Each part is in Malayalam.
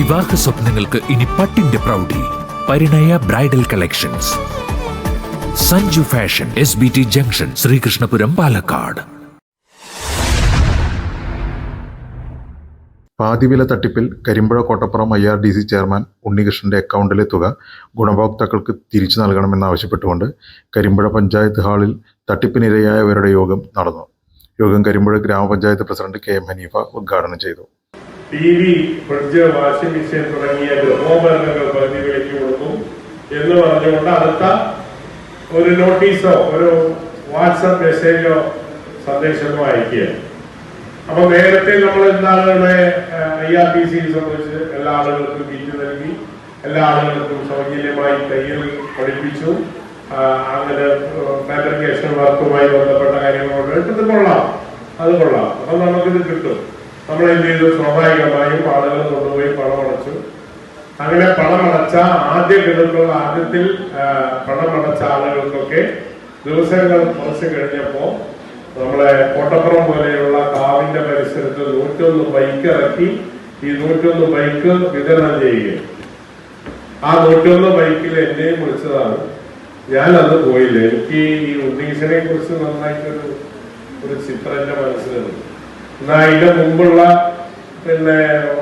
വിവാഹ സ്വപ്നങ്ങൾക്ക് ഇനി പട്ടിന്റെ പ്രൗഢി. Parinaya bridal collections. Sanju fashion S B T junction Sreekrishnapuram Palakkad. പാതിവില തട്ടിപ്പിൽ Karimpuzha Kottappuram I R D C chairman ഉണ്ണികൃഷ്ണന്റെ അക്കൗണ്ടിലെ തുക ഗുണഭോക്താക്കൾക്ക് തിരിച്ചു നൽകണമെന്നാവശ്യപ്പെട്ടുകൊണ്ട് കരിമ്പുഴ പഞ്ചായത്ത് ഹാളിൽ തട്ടിപ്പിനിരയായവരുടെ യോഗം നടന്നു. യോഗം കരിമ്പുഴ ഗ്രാമപഞ്ചായത്ത് പ്രസിഡന്റ് കെ എം ഹനീഫ ഉദ്ഘാടനം ചെയ്തു. T V fridge washing machine തുടങ്ങിയ ഗൃഹോപകരണങ്ങൾ പകുതി വിളിച്ചു കൊടുക്കും എന്ന് പറഞ്ഞുകൊണ്ട് അടുത്ത ഒരു നോട്ടീസോ ഒരു വാട്സപ്പ് മെസ്സേജോ സന്ദേശമോ അയക്കുക അപ്പൊ നേരത്തെ നമ്മൾ എന്താണ് ഐ ആർ ടി സിയെ സംബന്ധിച്ച് എല്ലാ ആളുകൾക്കും കിറ്റ് നൽകി എല്ലാ ആളുകൾക്കും സൗജന്യമായി തയ്യൽ പഠിപ്പിച്ചു. അങ്ങനെ ഫാബ്രിക്കേഷൻ വർക്കുമായി ബന്ധപ്പെട്ട കാര്യങ്ങളുണ്ട് ഇത് കൊള്ളാം. അത് കൊള്ളാം. അപ്പൊ നമുക്കിത് കിട്ടും. നമ്മൾ എന്ത് ചെയ്തു? സ്വാഭാവികമായും ആളുകൾ കൊണ്ടുപോയി പണമടച്ചു അങ്ങനെ പണമടച്ച ആദ്യ ഗഡുക്കൾ ആദ്യത്തിൽ പണമടച്ച ആളുകൾക്കൊക്കെ ദിവസങ്ങൾ കുറച്ച് കഴിഞ്ഞപ്പോ നമ്മളെ കോട്ടപ്പുറം പോലെയുള്ള കാവിന്റെ പരിസരത്ത് നൂറ്റൊന്ന് ബൈക്ക് ഇറക്കി ഈ നൂറ്റൊന്ന് ബൈക്ക് വിതരണം ചെയ്യുകയും. ആ നൂറ്റൊന്ന് ബൈക്കിൽ എന്നെയും വിളിച്ചതാണ്. ഞാൻ അന്ന് പോയില്ല. എനിക്ക് ഈ ഉദ്ദേശനെ കുറിച്ച് നന്നായിട്ടൊരു ഒരു ചിത്രം എന്റെ മനസ്സിലുണ്ട്. എന്നാ അതിന്റെ മുമ്പുള്ള പിന്നെ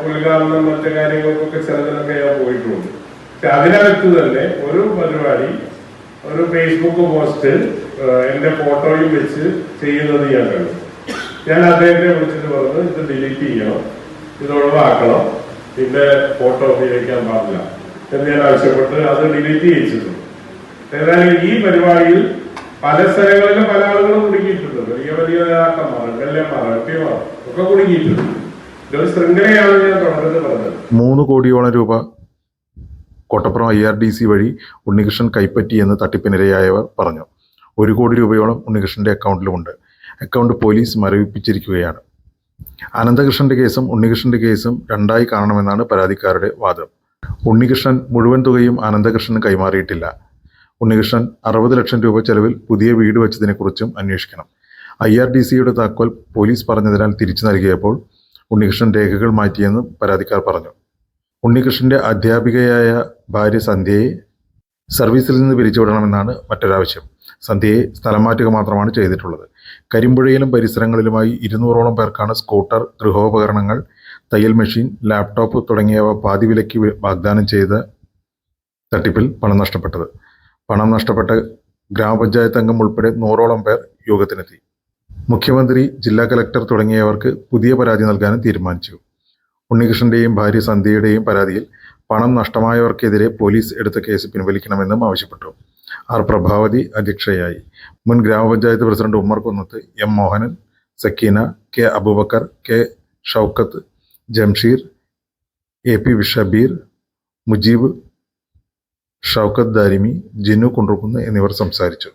ഉദ്ഘാടനം മറ്റു കാര്യങ്ങൾക്കൊക്കെ ചിലതിനൊക്കെ ഞാൻ പോയിട്ടുണ്ട്. പക്ഷെ അതിനകത്ത് തന്നെ ഒരു പരിപാടി ഒരു ഫേസ്ബുക്ക് പോസ്റ്റ് എന്റെ ഫോട്ടോയും വെച്ച് ചെയ്യുന്നത് ഞാൻ കണ്ടു. ഞാൻ അദ്ദേഹത്തെ വിളിച്ചിട്ട് പറഞ്ഞു ഇത് ഡിലീറ്റ് ചെയ്യണം. ഇത് ഒഴിവാക്കണം. പിന്നെ ഫോട്ടോ ഉപയോഗിക്കാൻ പാടില്ല. എന്ന് ഞാൻ ആവശ്യപ്പെട്ട് അത് ഡിലീറ്റ് ചെയ്യിച്ചിട്ടുണ്ട് ഏതായാലും ഈ പരിപാടിയിൽ പല സ്ഥലങ്ങളിലും പല ആളുകളും കുടുങ്ങിയിട്ടുണ്ട്. വലിയ വലിയ നേതാക്കന്മാർ എം പിമാർ ഒക്കെ കുടുങ്ങിയിട്ടുണ്ട്. ഇതൊരു ശൃംഖലയാണ് ഞാൻ തുടർന്ന് പറഞ്ഞത്. മൂന്ന് കോടിയോളം രൂപ Kottappuram I R D C വഴി ഉണ്ണികൃഷ്ണൻ കൈപ്പറ്റി എന്ന് തട്ടിപ്പിനിരയായവർ പറഞ്ഞു. ഒരു കോടി രൂപയോളം ഉണ്ണികൃഷ്ണന്റെ അക്കൗണ്ടിലുമുണ്ട്. Account police മരവിപ്പിച്ചിരിക്കുകയാണ്. അനന്തകൃഷ്ണന്റെ കേസും ഉണ്ണികൃഷ്ണന്റെ കേസും രണ്ടായി കാണണമെന്നാണ് പരാതിക്കാരുടെ വാദം. ഉണ്ണികൃഷ്ണൻ മുഴുവൻ തുകയും അനന്തകൃഷ്ണന് കൈമാറിയിട്ടില്ല. ഉണ്ണികൃഷ്ണൻ അറുപത് ലക്ഷം രൂപ ചെലവിൽ പുതിയ വീട് വെച്ചതിനെക്കുറിച്ചും അന്വേഷിക്കണം. ഐ ആർ ഡി സിയുടെ താക്കോൽ പോലീസ് പറഞ്ഞതിനാൽ തിരിച്ചു നൽകിയപ്പോൾ ഉണ്ണികൃഷ്ണൻ രേഖകൾ മാറ്റിയെന്ന് പരാതിക്കാർ പറഞ്ഞു. ഉണ്ണികൃഷ്ണന്റെ അധ്യാപികയായ ഭാര്യ സന്ധ്യയെ സർവീസിൽ നിന്ന് പിരിച്ചുവിടണമെന്നാണ് മറ്റൊരാവശ്യം. സന്ധ്യയെ സ്ഥലം മാറ്റുക മാത്രമാണ് ചെയ്തിട്ടുള്ളത്. കരിമ്പുഴയിലും പരിസരങ്ങളിലുമായി ഇരുന്നൂറോളം പേർക്കാണ് സ്കൂട്ടർ ഗൃഹോപകരണങ്ങൾ തയ്യൽ മെഷീൻ ലാപ്ടോപ്പ് തുടങ്ങിയവ പാതി വാഗ്ദാനം ചെയ്ത തട്ടിപ്പിൽ പണം നഷ്ടപ്പെട്ടത്. പണം നഷ്ടപ്പെട്ട് ഗ്രാമപഞ്ചായത്ത് അംഗം ഉൾപ്പെടെ നൂറോളം പേർ യോഗത്തിനെത്തി. മുഖ്യമന്ത്രി ജില്ലാ കലക്ടർ തുടങ്ങിയവർക്ക് പുതിയ പരാതി നൽകാനും തീരുമാനിച്ചു. ഉണ്ണികൃഷ്ണന്റെയും ഭാര്യ സന്ധ്യയുടെയും പരാതിയിൽ പണം നഷ്ടമായവർക്കെതിരെ പോലീസ് എടുത്ത കേസ് പിൻവലിക്കണമെന്നും ആവശ്യപ്പെട്ടു. ആർ പ്രഭാവതി അധ്യക്ഷയായി. മുൻ ഗ്രാമപഞ്ചായത്ത് president Ummer Kunnath M Mohanan Sakeena K Aboobacker K Shoukath Jamsheer A P Shabeer Mujeeb Shoukath Darimi Jinu Kundukunnu എന്നിവർ സംസാരിച്ചു.